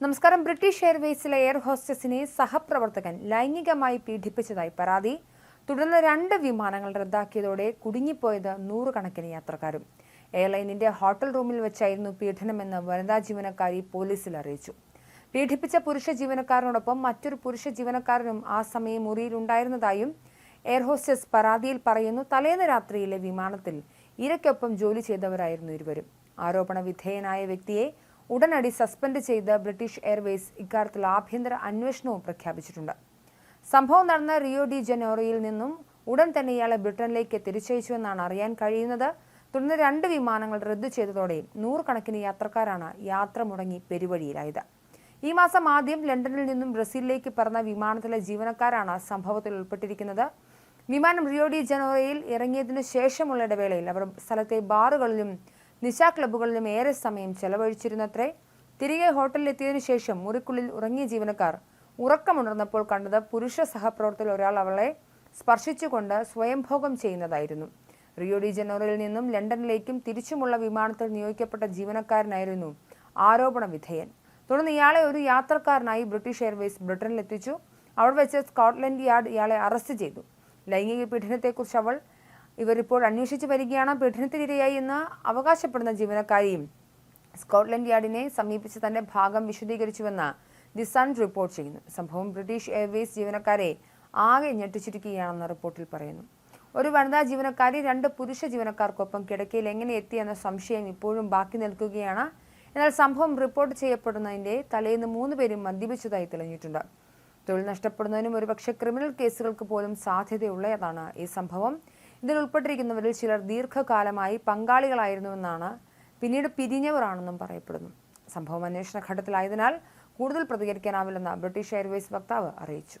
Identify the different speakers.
Speaker 1: നമസ്കാരം. British എയർവേസിലെ air ഹോസ്റ്റസിനെ സഹപ്രവർത്തകൻ ലൈംഗികമായി പീഡിപ്പിച്ചതായി പരാതി. തുടർന്ന് രണ്ട് വിമാനങ്ങൾ റദ്ദാക്കിയതോടെ കുടുങ്ങിപ്പോയത് നൂറുകണക്കിന് യാത്രക്കാരും. എയർലൈനിന്റെ ഹോട്ടൽ റൂമിൽ വെച്ചായിരുന്നു പീഡനമെന്ന് വനിതാ ജീവനക്കാരി പോലീസിൽ അറിയിച്ചു. പീഡിപ്പിച്ച പുരുഷ ജീവനക്കാരനോടൊപ്പം മറ്റൊരു പുരുഷ ജീവനക്കാരനും ആ സമയം മുറിയിലുണ്ടായിരുന്നതായും എയർ ഹോസ്റ്റസ് പരാതിയിൽ പറയുന്നു. തലേന്ന് രാത്രിയിലെ വിമാനത്തിൽ ഇരയ്ക്കൊപ്പം ജോലി ചെയ്തവരായിരുന്നു ഇരുവരും. ആരോപണ വിധേയനായ വ്യക്തിയെ ഉടനടി സസ്പെൻഡ് ചെയ്ത് ബ്രിട്ടീഷ് എയർവേസ് ഇക്കാര്യത്തിൽ ആഭ്യന്തര അന്വേഷണവും പ്രഖ്യാപിച്ചിട്ടുണ്ട്. സംഭവം നടന്ന റിയോ ഡി ജനോറിയിൽ നിന്നും ഉടൻ തന്നെ ഇയാളെ ബ്രിട്ടനിലേക്ക് തിരിച്ചയച്ചുവെന്നാണ് അറിയാൻ കഴിയുന്നത്. തുടർന്ന് രണ്ട് വിമാനങ്ങൾ റദ്ദു ചെയ്തതോടെ നൂറുകണക്കിന് യാത്രക്കാരാണ് യാത്ര മുടങ്ങി പെരുവഴിയിലായത്. ഈ മാസം ആദ്യം ലണ്ടനിൽ നിന്നും ബ്രസീലിലേക്ക് പറന്ന വിമാനത്തിലെ ജീവനക്കാരാണ് സംഭവത്തിൽ ഉൾപ്പെട്ടിരിക്കുന്നത്. വിമാനം റിയോ ഡി ജനോറയിൽ ഇറങ്ങിയതിനു ശേഷമുള്ള ഇടവേളയിൽ അവർ സ്ഥലത്തെ ബാറുകളിലും നിശാ ക്ലബ്ബുകളിലും ഏറെ സമയം ചെലവഴിച്ചിരുന്നത്രേ. തിരികെ ഹോട്ടലിലെത്തിയതിനു ശേഷം മുറിക്കുള്ളിൽ ഉറങ്ങിയ ജീവനക്കാർ ഉറക്കമുണർന്നപ്പോൾ കണ്ടത് പുരുഷ സഹപ്രവർത്തകർ ഒരാൾ അവളെ സ്പർശിച്ചുകൊണ്ട് സ്വയംഭോഗം ചെയ്യുന്നതായിരുന്നു. റിയോ ഡി ജനോറയിൽ നിന്നും ലണ്ടനിലേക്കും തിരിച്ചുമുള്ള വിമാനത്തിൽ നിയോഗിക്കപ്പെട്ട ജീവനക്കാരനായിരുന്നു ആരോപണ വിധേയൻ. തുടർന്ന് ഇയാളെ ഒരു യാത്രക്കാരനായി ബ്രിട്ടീഷ് എയർവേസ് ബ്രിട്ടനിലെത്തിച്ചു. അവിടെ വെച്ച് സ്കോട്ട്ലൻഡ് യാർഡ് ഇയാളെ അറസ്റ്റ് ചെയ്തു. ലൈംഗിക പീഡനത്തെക്കുറിച്ച് അവൾ ഇവർ ഇപ്പോൾ അന്വേഷിച്ചു വരികയാണ്. പീഡനത്തിനിരയായി എന്ന് അവകാശപ്പെടുന്ന ജീവനക്കാരിയും സ്കോട്ട്ലൻഡ് യാർഡിനെ സമീപിച്ച് തന്റെ ഭാഗം വിശദീകരിച്ചുവെന്ന് ദി സൺ റിപ്പോർട്ട് ചെയ്യുന്നു. സംഭവം ബ്രിട്ടീഷ് എയർവേസ് ജീവനക്കാരെ ആകെ ഞെട്ടിച്ചിരിക്കുകയാണെന്ന് റിപ്പോർട്ടിൽ പറയുന്നു. ഒരു വനിതാ ജീവനക്കാരി രണ്ട് പുരുഷ ജീവനക്കാർക്കൊപ്പം കിടക്കയിൽ എങ്ങനെ എത്തിയെന്ന സംശയം ഇപ്പോഴും ബാക്കി നിൽക്കുകയാണ്. എന്നാൽ സംഭവം റിപ്പോർട്ട് ചെയ്യപ്പെടുന്നതിന്റെ തലേന്ന് മൂന്ന് പേരും മദ്യപിച്ചതായി തെളിഞ്ഞിട്ടുണ്ട്. തൊഴിൽ നഷ്ടപ്പെടുന്നതിനും ഒരുപക്ഷെ ക്രിമിനൽ കേസുകൾക്ക് പോലും സാധ്യതയുള്ളതാണ് ഈ സംഭവം. ഇതിൽ ഉൾപ്പെട്ടിരിക്കുന്നവരിൽ ചിലർ ദീർഘകാലമായി പങ്കാളികളായിരുന്നുവെന്നാണ് പിന്നീട് പിരിഞ്ഞവരാണെന്നും പറയപ്പെടുന്നു. സംഭവം അന്വേഷണ ഘട്ടത്തിലായതിനാൽ കൂടുതൽ പ്രതികരിക്കാനാവില്ലെന്ന് ബ്രിട്ടീഷ് എയർവേസ് വക്താവ് അറിയിച്ചു.